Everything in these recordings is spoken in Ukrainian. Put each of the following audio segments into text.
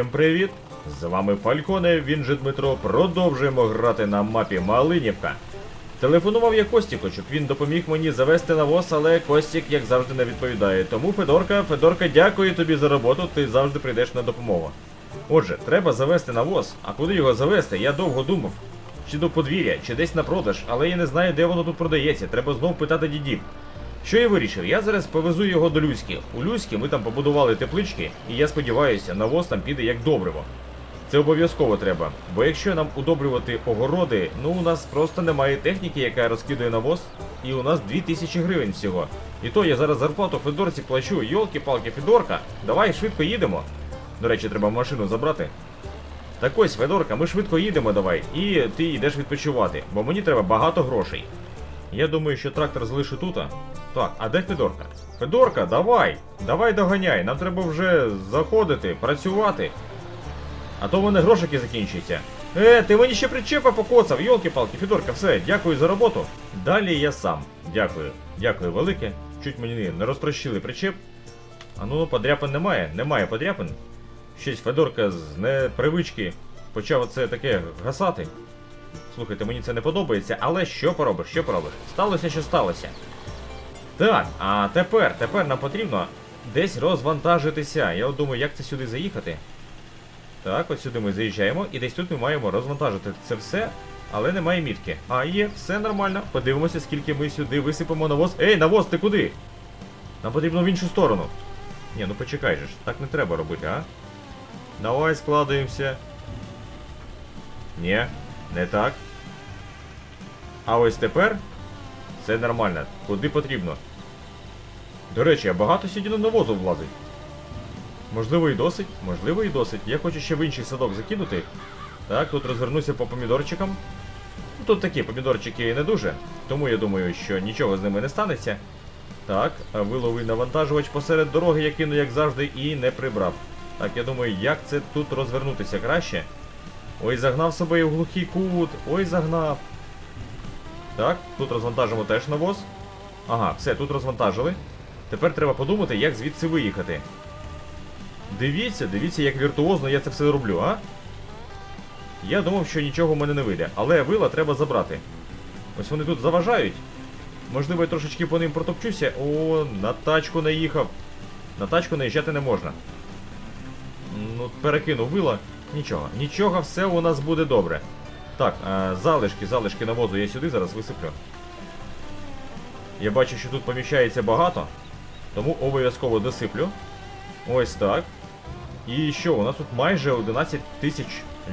Всім привіт! З вами Фальконе, він же Дмитро. Продовжуємо грати на мапі Малинівка. Телефонував я Костіку, щоб він допоміг мені завести навоз, але Костік, як завжди, не відповідає. Тому Федорка, Федорка, дякую тобі за роботу, ти завжди прийдеш на допомогу. Отже, треба завести навоз, а куди його завести, я довго думав. Чи до подвір'я, чи десь на продаж, але я не знаю, де воно тут продається. Треба знов питати дідів. Що я вирішив? Я зараз повезу його до Люськи. У Люськи ми там побудували теплички, і я сподіваюся, навоз там піде як добриво. Це обов'язково треба, бо якщо нам удобрювати огороди, ну у нас просто немає техніки, яка розкидує навоз, і у нас 2000 гривень всього. І то я зараз зарплату Федорці плачу, йолки-палки, Федорка, давай швидко їдемо. До речі, треба машину забрати. Так ось, Федорка, ми швидко їдемо давай, і ти йдеш відпочивати, бо мені треба багато грошей. Я думаю, що трактор залишу тут. Так, а де Федорка? Федорка, давай! Давай доганяй, нам треба вже заходити, працювати. А то в мене грошики закінчуються. Е, ти мені ще причепа покоцав, йолки-палки, Федорка, все, дякую за роботу. Далі я сам. Дякую. Дякую велике. Чуть мені не розтрощили причеп. А ну, подряпин немає, немає подряпин. Щось Федорка з непривички почав це таке гасати. Слухайте, мені це не подобається, але що поробиш, що поробиш? Сталося, що сталося. Так, а тепер, тепер нам потрібно десь розвантажитися. Я от думаю, як це сюди заїхати. Так, от сюди ми заїжджаємо, і десь тут ми маємо розвантажити це все, але немає мітки. А є, все нормально. Подивимося, скільки ми сюди висипемо навоз. Ей, навоз, ти куди? Нам потрібно в іншу сторону. Ні, ну почекай же так не треба робити, а? Давай складуємося. Ні, не так. А ось тепер все нормально. Куди потрібно. До речі, а багато сьогодні навозу влазить. Можливо і досить, можливо і досить. Я хочу ще в інший садок закинути. Так, тут розвернуся по помідорчикам. Ну, Тут такі помідорчики не дуже, тому я думаю, що нічого з ними не станеться. Так, виловий навантажувач посеред дороги я кину, як завжди, і не прибрав. Так, я думаю, як це тут розвернутися краще. Ой, загнав себе в глухий кут. Ой, загнав. Так, тут розвантажимо теж навоз. Ага, все, тут розвантажили. Тепер треба подумати, як звідси виїхати. Дивіться, дивіться, як віртуозно я це все роблю, а? Я думав, що нічого в мене не вийде, але вила треба забрати. Ось вони тут заважають. Можливо, я трошечки по ним протопчуся. О, на тачку наїхав. На тачку наїжджати не можна. Ну, перекинув вила. Нічого, нічого, все у нас буде добре. Так, а, залишки, залишки навозу я сюди зараз висиплю. Я бачу, що тут поміщається багато, тому обов'язково досиплю. Ось так. І що, у нас тут майже 11 тисяч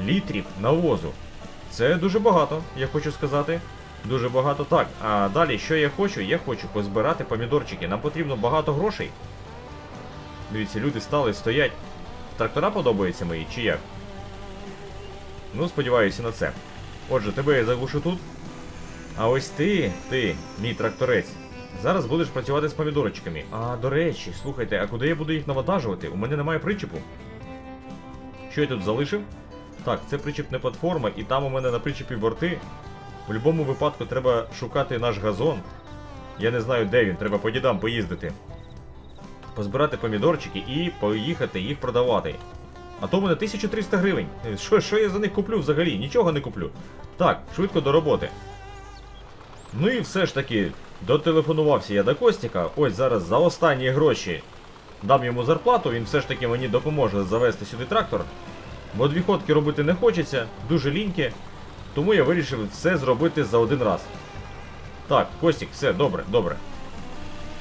літрів навозу. Це дуже багато, я хочу сказати. Дуже багато. Так, а далі що я хочу? Я хочу позбирати помідорчики. Нам потрібно багато грошей. Дивіться, люди стали, стоять. Трактора подобаються мої, чи як? Ну, сподіваюся на це. Отже, тебе я заглушу тут. А ось ти, ти, мій тракторець, зараз будеш працювати з помідорчиками. А до речі, слухайте, а куди я буду їх навантажувати? У мене немає причепу. Що я тут залишив? Так, це причепна платформа, і там у мене на причепі борти. В будь-якому випадку треба шукати наш газон. Я не знаю, де він, треба по дідам поїздити. Позбирати помідорчики і поїхати їх продавати. А то в мене 1300 гривень. Що, що я за них куплю взагалі? Нічого не куплю. Так, швидко до роботи. Ну і все ж таки, дотелефонувався я до Костіка. Ось зараз за останні гроші дам йому зарплату, він все ж таки мені допоможе завести сюди трактор. Бо дві ходки робити не хочеться, дуже ліньки. Тому я вирішив все зробити за один раз. Так, Костік, все, добре, добре.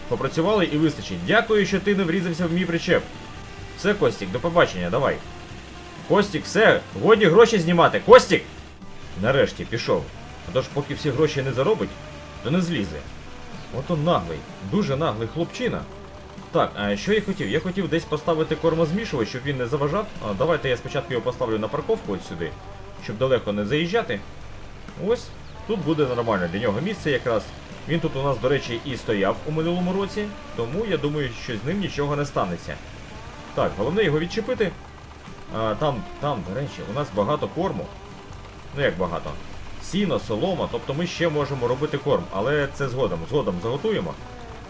Попрацювали і вистачить. Дякую, що ти не врізався в мій причеп. Все, Костік, до побачення, давай. Костік, все, годі гроші знімати. Костік! Нарешті пішов. А то ж поки всі гроші не заробить, то не злізе. Ото наглий, дуже наглий хлопчина. Так, а що я хотів? Я хотів десь поставити кормозмішувач, щоб він не заважав. А, давайте я спочатку його поставлю на парковку от сюди, щоб далеко не заїжджати. Ось, тут буде нормально для нього місце якраз. Він тут у нас, до речі, і стояв у минулому році, тому я думаю, що з ним нічого не станеться. Так, головне його відчепити. А, там, там, до речі, у нас багато корму. Ну як багато? Сіно, солома, тобто ми ще можемо робити корм, але це згодом. Згодом заготуємо.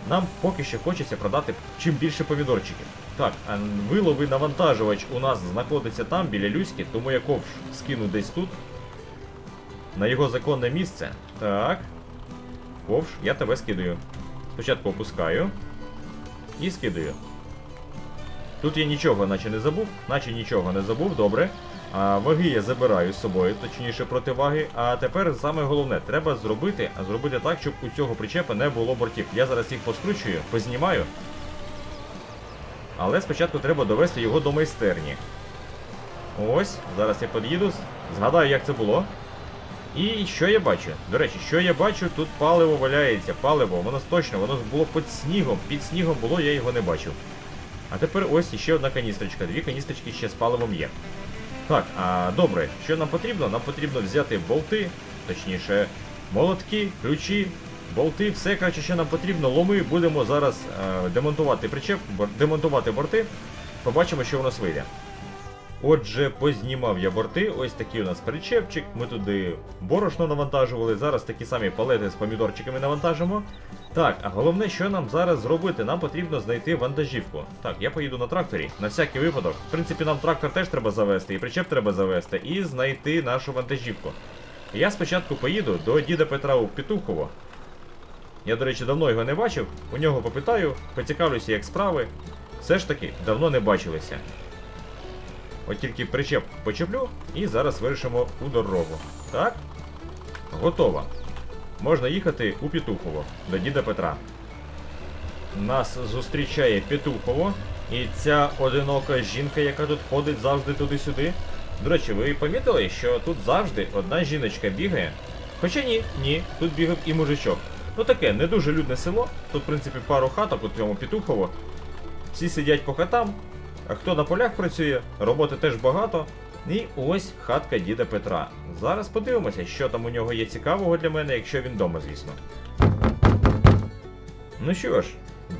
Нам поки що хочеться продати чим більше помідорчиків. Так, а виловий навантажувач у нас знаходиться там, біля Люськи, тому я ковш скину десь тут. На його законне місце. Так. Ковш, я тебе скидаю. Спочатку опускаю. І скидаю. Тут я нічого наче не забув, наче нічого не забув, добре. А ваги я забираю з собою, точніше противаги. А тепер саме головне, треба зробити, зробити так, щоб у цього причепа не було бортів. Я зараз їх поскручую, познімаю. Але спочатку треба довести його до майстерні. Ось, зараз я під'їду, згадаю, як це було. І що я бачу? До речі, що я бачу, тут паливо валяється, паливо, воно точно, воно було під снігом. Під снігом було, я його не бачив. А тепер ось іще одна каністрочка. Дві каністрочки ще з паливом є. Так, а добре, що нам потрібно? Нам потрібно взяти болти, точніше, молотки, ключі, болти, все краще, що нам потрібно. Ломи будемо зараз е, демонтувати причеп, демонтувати борти. Побачимо, що у нас вийде. Отже, познімав я борти, ось такий у нас причепчик. Ми туди борошно навантажували. Зараз такі самі палети з помідорчиками навантажимо. Так, а головне, що нам зараз зробити? Нам потрібно знайти вантажівку. Так, я поїду на тракторі, на всякий випадок. В принципі, нам трактор теж треба завести, і причеп треба завести, і знайти нашу вантажівку. Я спочатку поїду до діда Петра у Петухово. Я, до речі, давно його не бачив. У нього попитаю, поцікавлюся, як справи. Все ж таки, давно не бачилися. От тільки причеп почеплю і зараз вирішимо у дорогу. Так? Готово. Можна їхати у Петухово до діда Петра. Нас зустрічає Петухово і ця одинока жінка, яка тут ходить завжди туди-сюди. До речі, ви помітили, що тут завжди одна жіночка бігає? Хоча ні, ні, тут бігав і мужичок. Ну таке, не дуже людне село. Тут, в принципі, пару хаток у цьому Петухово. Всі сидять по хатам, а хто на полях працює, роботи теж багато. І ось хатка діда Петра. Зараз подивимося, що там у нього є цікавого для мене, якщо він вдома, звісно. Ну що ж,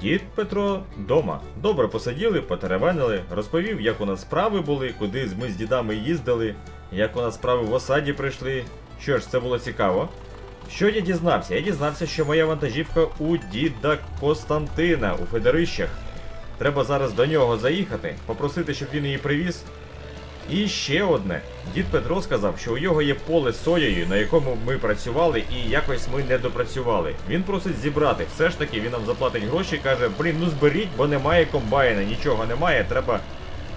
дід Петро вдома. Добре посиділи, потеревенили, розповів, як у нас справи були, куди ми з дідами їздили, як у нас справи в осаді прийшли. Що ж, це було цікаво. Що я дізнався? Я дізнався, що моя вантажівка у діда Костантина у Федорищах. Треба зараз до нього заїхати, попросити, щоб він її привіз. І ще одне. Дід Петро сказав, що у його є поле з соєю, на якому ми працювали, і якось ми не допрацювали. Він просить зібрати. Все ж таки він нам заплатить гроші, і каже: блін, ну зберіть, бо немає комбайна, нічого немає. Треба,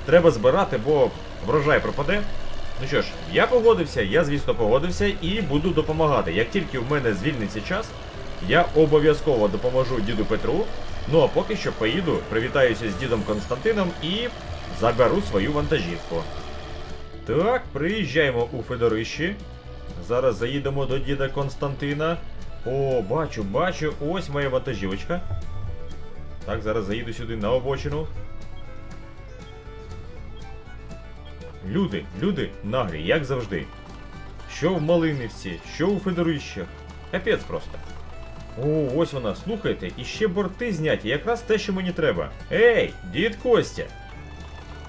треба збирати, бо врожай пропаде. Ну що ж, я погодився, я звісно погодився і буду допомагати. Як тільки в мене звільниться час, я обов'язково допоможу діду Петру. Ну а поки що поїду, привітаюся з дідом Константином і заберу свою вантажівку. Так, приїжджаємо у Федорищі. Зараз заїдемо до діда Константина. О, бачу, бачу, ось моя вантажівочка. Так, зараз заїду сюди на обочину. Люди, люди наглі, як завжди. Що в Малинівці, що у Федорищах. Капець просто. О, ось вона, слухайте, і ще борти зняті, якраз те, що мені треба. Ей, дід Костя!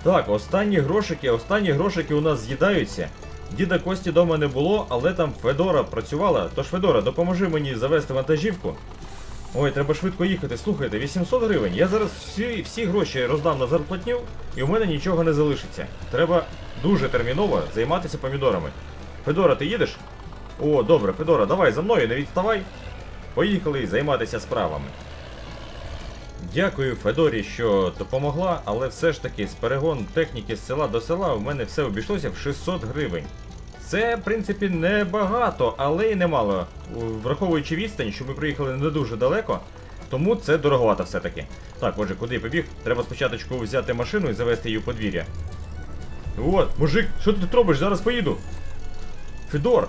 Так, останні грошики, останні грошики у нас з'їдаються. Діда Кості дома не було, але там Федора працювала. Тож Федора, допоможи мені завести вантажівку. Ой, треба швидко їхати. Слухайте, 800 гривень. Я зараз всі, всі гроші роздам на зарплатню, і у мене нічого не залишиться. Треба дуже терміново займатися помідорами. Федора, ти їдеш? О, добре, Федора, давай за мною, не відставай. Поїхали займатися справами. Дякую Федорі, що допомогла, але все ж таки з перегон техніки з села до села у мене все обійшлося в 600 гривень. Це, в принципі, не багато, але й немало. Враховуючи відстань, що ми приїхали не дуже далеко, тому це дороговато все-таки. Так, отже, куди я побіг? Треба спочатку взяти машину і завести її у подвір'я. От, мужик, що ти тут робиш? Зараз поїду. Федор!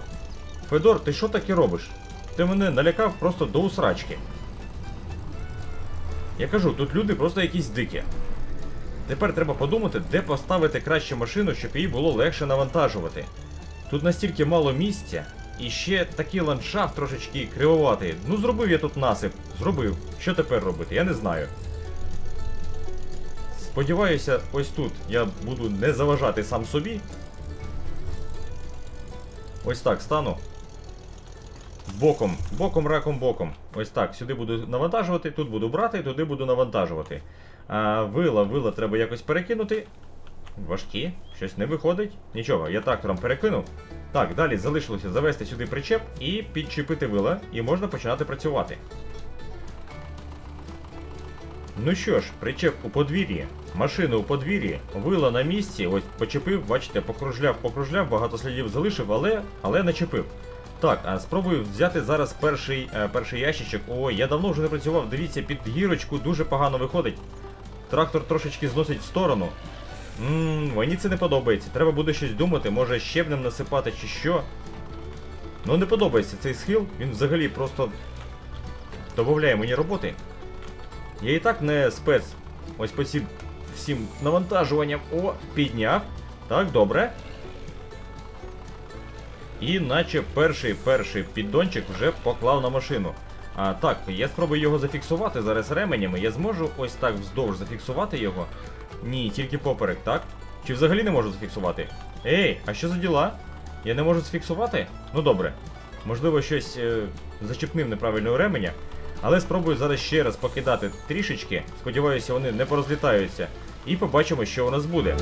Федор, ти що таке робиш? Ти мене налякав просто до усрачки. Я кажу, тут люди просто якісь дикі. Тепер треба подумати, де поставити краще машину, щоб її було легше навантажувати. Тут настільки мало місця, і ще такий ландшафт трошечки кривоватий. Ну зробив я тут насип, зробив. Що тепер робити? Я не знаю. Сподіваюся, ось тут я буду не заважати сам собі. Ось так стану. Боком, боком, раком, боком. Ось так. Сюди буду навантажувати, тут буду брати, туди буду навантажувати. А, вила, вила треба якось перекинути. Важкі, щось не виходить. Нічого, я трактором перекинув. Так, далі залишилося завести сюди причеп і підчепити вила, і можна починати працювати. Ну що ж, причеп у подвір'ї, машина у подвір'ї, вила на місці, ось почепив, бачите, покружляв, покружляв, багато слідів залишив, але, але начепив. Так, спробую взяти зараз перший, е, перший ящичок. Ой, я давно вже не працював, дивіться, під гірочку дуже погано виходить. Трактор трошечки зносить в сторону. Ммм, мені це не подобається. Треба буде щось думати, може щебнем насипати чи що. Ну не подобається цей схил, він взагалі просто додає мені роботи. Я і так не спец. Ось по всім навантажуванням. О, підняв. Так, добре. І наче перший перший піддончик вже поклав на машину. А так, я спробую його зафіксувати зараз ременями. Я зможу ось так вздовж зафіксувати його. Ні, тільки поперек, так? Чи взагалі не можу зафіксувати? Ей, а що за діла? Я не можу зафіксувати? Ну добре. Можливо, щось е, зачепнив неправильного ременя. Але спробую зараз ще раз покидати трішечки. Сподіваюся, вони не порозлітаються. І побачимо, що у нас буде.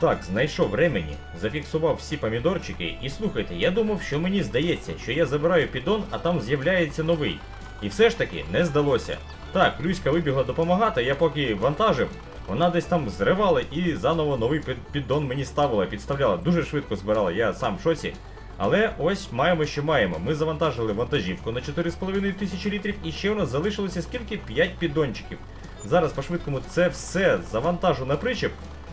Так, знайшов ремені, зафіксував всі помідорчики, і слухайте, я думав, що мені здається, що я забираю піддон, а там з'являється новий. І все ж таки не здалося. Так, Люська вибігла допомагати, я поки вантажив, вона десь там зривала і заново новий піддон мені ставила, підставляла. Дуже швидко збирала, я сам в шоці. Але ось маємо, що маємо. Ми завантажили вантажівку на 4,5 тисячі літрів, і ще у нас залишилося скільки? 5 піддончиків. Зараз по-швидкому це все завантажу на причеп.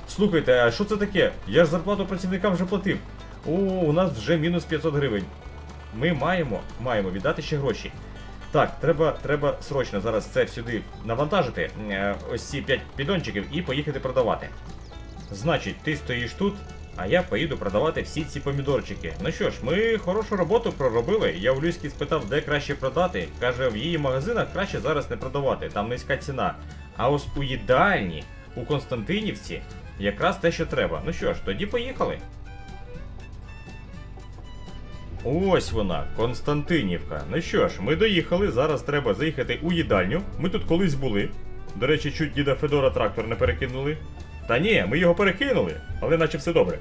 Слухайте, а що це таке? Я ж зарплату працівникам вже платив. О, у нас вже мінус 500 гривень. Ми маємо, маємо віддати ще гроші. Так, треба, треба срочно зараз це сюди навантажити, е, ось ці 5 підончиків, і поїхати продавати. Значить, ти стоїш тут, а я поїду продавати всі ці помідорчики. Ну що ж, ми хорошу роботу проробили. Я у Люськи спитав, де краще продати. Каже, в її магазинах краще зараз не продавати, там низька ціна. А ось у їдальні, у Константинівці, якраз те, що треба. Ну що ж, тоді поїхали. Ось вона, Константинівка. Ну що ж, ми доїхали. Зараз треба заїхати у їдальню. Ми тут колись були. До речі, чуть діда Федора трактор не перекинули. Та ні, ми його перекинули, але наче все добре.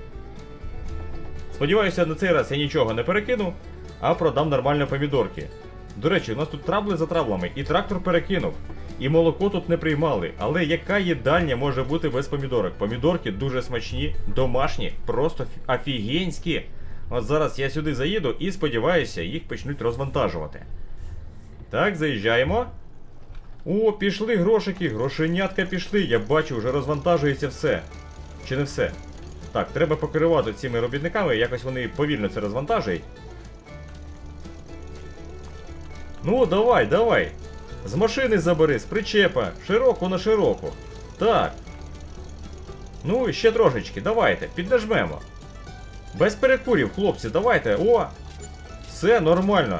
Сподіваюся, на цей раз я нічого не перекину, а продам нормально помідорки. До речі, у нас тут трабли за траблами, і трактор перекинув. І молоко тут не приймали. Але яка їдальня може бути без помідорок? Помідорки дуже смачні, домашні, просто фі- офігенські. От зараз я сюди заїду і сподіваюся, їх почнуть розвантажувати. Так, заїжджаємо. О, пішли грошики, грошенятка пішли. Я бачу, вже розвантажується все. Чи не все? Так, треба покерувати цими робітниками, якось вони повільно це розвантажують. Ну, давай, давай. З машини забери, з причепа, широко на широко. Так. Ну, ще трошечки, давайте, піднажмемо. Без перекурів, хлопці, давайте. О! Все нормально.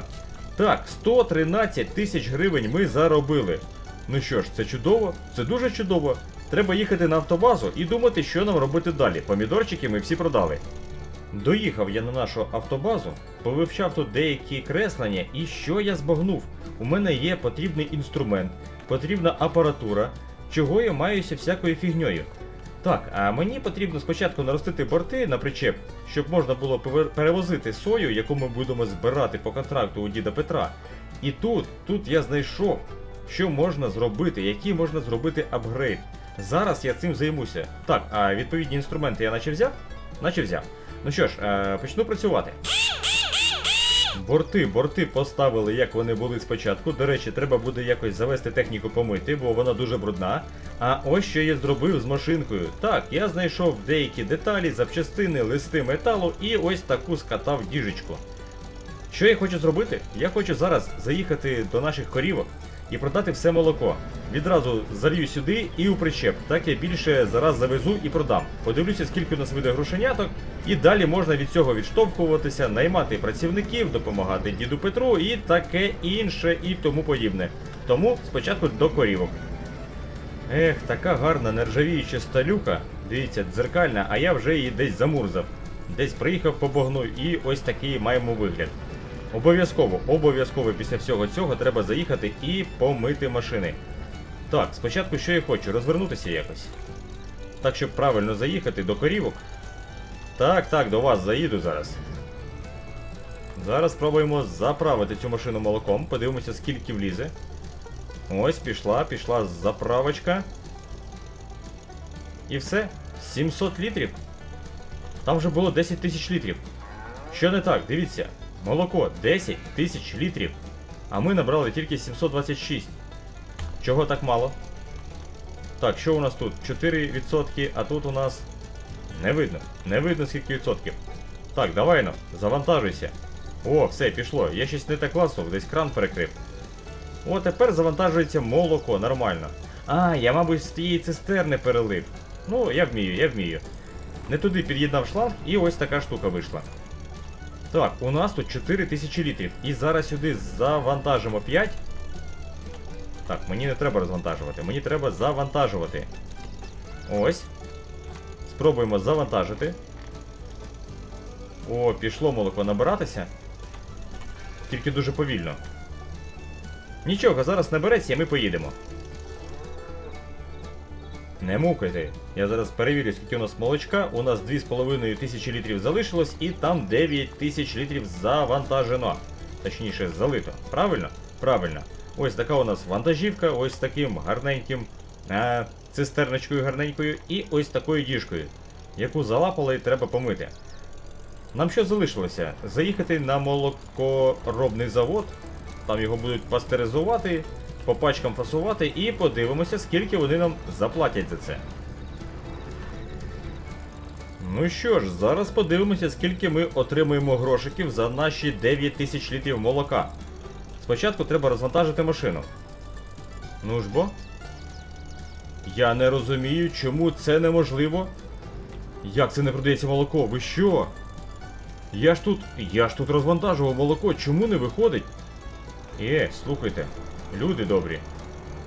Так, 113 тисяч гривень ми заробили. Ну що ж, це чудово, це дуже чудово. Треба їхати на автобазу і думати, що нам робити далі. Помідорчики ми всі продали. Доїхав я на нашу автобазу, повивчав тут деякі креслення, і що я збагнув? У мене є потрібний інструмент, потрібна апаратура, чого я маюся всякою фігньою. Так, а мені потрібно спочатку наростити борти на причеп, щоб можна було перевозити сою, яку ми будемо збирати по контракту у діда Петра. І тут, тут я знайшов, що можна зробити, який можна зробити апгрейд. Зараз я цим займуся. Так, а відповідні інструменти я наче взяв? Наче взяв. Ну що ж, е, почну працювати. Борти, борти поставили, як вони були спочатку. До речі, треба буде якось завести техніку помити, бо вона дуже брудна. А ось що я зробив з машинкою. Так, я знайшов деякі деталі, запчастини, листи металу і ось таку скатав діжечку. Що я хочу зробити? Я хочу зараз заїхати до наших корівок і продати все молоко. Відразу залью сюди і у причеп. Так я більше зараз завезу і продам. Подивлюся, скільки у нас вийде грошеняток, і далі можна від цього відштовхуватися, наймати працівників, допомагати діду Петру і таке інше і тому подібне. Тому спочатку до корівок. Ех, така гарна нержавіюча сталюка. Дивіться, дзеркальна, а я вже її десь замурзав. Десь приїхав по багну і ось такий маємо вигляд. Обов'язково, обов'язково після всього цього треба заїхати і помити машини. Так, спочатку що я хочу? Розвернутися якось. Так, щоб правильно заїхати до корівок. Так, так, до вас заїду зараз. Зараз спробуємо заправити цю машину молоком. Подивимося, скільки влізе. Ось, пішла, пішла заправочка. І все. 700 літрів. Там вже було 10 тисяч літрів. Що не так, дивіться. Молоко 10 тисяч літрів. А ми набрали тільки 726. Чого так мало? Так, що у нас тут? 4%, а тут у нас. Не видно. Не видно скільки відсотків. Так, давай ну, завантажуйся. О, все, пішло. Я щось не так класнув, десь кран перекрив. О, тепер завантажується молоко, нормально. А, я, мабуть, з тієї цистерни перелив. Ну, я вмію, я вмію. Не туди під'єднав шланг і ось така штука вийшла. Так, у нас тут 4000 літрів. І зараз сюди завантажимо 5. Так, мені не треба розвантажувати, мені треба завантажувати. Ось. Спробуємо завантажити. О, пішло молоко набиратися. Тільки дуже повільно. Нічого, зараз набереться і ми поїдемо. Не мукайте. Я зараз перевірю, скільки у нас молочка. У нас 2,5 тисячі літрів залишилось, і там 9 тисяч літрів завантажено. Точніше, залито. Правильно? Правильно. Ось така у нас вантажівка, ось таким гарненьким а, цистерночкою гарненькою і ось такою діжкою, яку залапали і треба помити. Нам що залишилося? Заїхати на молокоробний завод, там його будуть пастеризувати, по пачкам фасувати і подивимося, скільки вони нам заплатять за це. Ну що ж, зараз подивимося, скільки ми отримуємо грошиків за наші 9 тисяч літрів молока. Спочатку треба розвантажити машину. Ну ж бо. Я не розумію, чому це неможливо. Як це не продається молоко? Ви що? Я ж тут. Я ж тут розвантажував молоко, чому не виходить? Е, слухайте, люди добрі.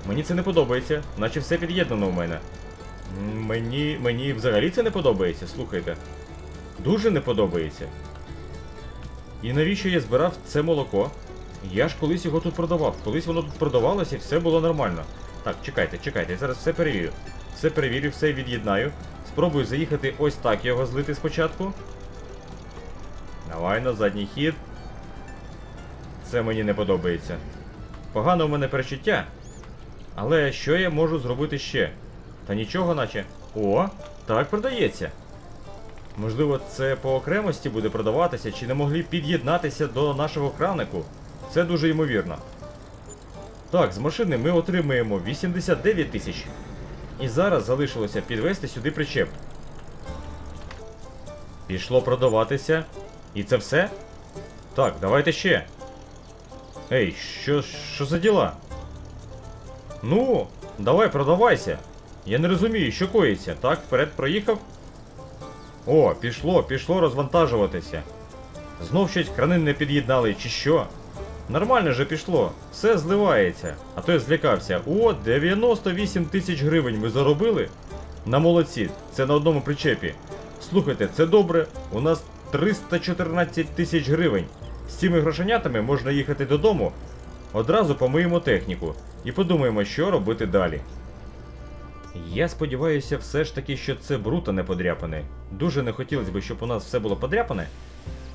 Мені це не подобається, наче все під'єднано в мене. Мені. мені взагалі це не подобається, слухайте. Дуже не подобається. І навіщо я збирав це молоко? Я ж колись його тут продавав. Колись воно тут продавалося і все було нормально. Так, чекайте, чекайте, я зараз все перевірю. Все перевірю, все від'єднаю. Спробую заїхати ось так його злити спочатку. Давай на задній хід. Це мені не подобається. Погано в мене перечуття. Але що я можу зробити ще? Та нічого, наче. О, так продається. Можливо, це по окремості буде продаватися, чи не могли під'єднатися до нашого кранику. Це дуже ймовірно. Так, з машини ми отримуємо 89 тисяч. І зараз залишилося підвести сюди причеп. Пішло продаватися. І це все? Так, давайте ще. Ей, що, що за діла? Ну, давай продавайся. Я не розумію, що коїться. Так, вперед проїхав. О, пішло, пішло розвантажуватися. Знов щось крани не під'єднали, чи що? Нормально же пішло, все зливається. А то я злякався. О, 98 тисяч гривень ми заробили. На молодці, це на одному причепі. Слухайте, це добре. У нас 314 тисяч гривень. З цими грошенятами можна їхати додому. Одразу помиємо техніку і подумаємо, що робити далі. Я сподіваюся, все ж таки, що це бруто не подряпане. Дуже не хотілося б, щоб у нас все було подряпане.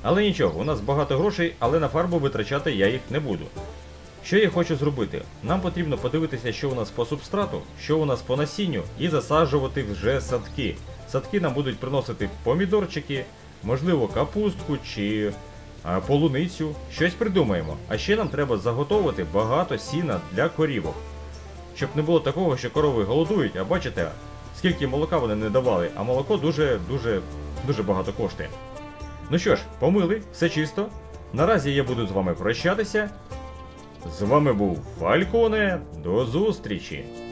Але нічого, у нас багато грошей, але на фарбу витрачати я їх не буду. Що я хочу зробити? Нам потрібно подивитися, що у нас по субстрату, що у нас по насінню, і засаджувати вже садки. Садки нам будуть приносити помідорчики, можливо, капустку чи полуницю, щось придумаємо. А ще нам треба заготовити багато сіна для корівок. Щоб не було такого, що корови голодують, а бачите, скільки молока вони не давали, а молоко дуже, дуже, дуже багато коштує. Ну що ж, помили, все чисто. Наразі я буду з вами прощатися. З вами був Фальконе. До зустрічі!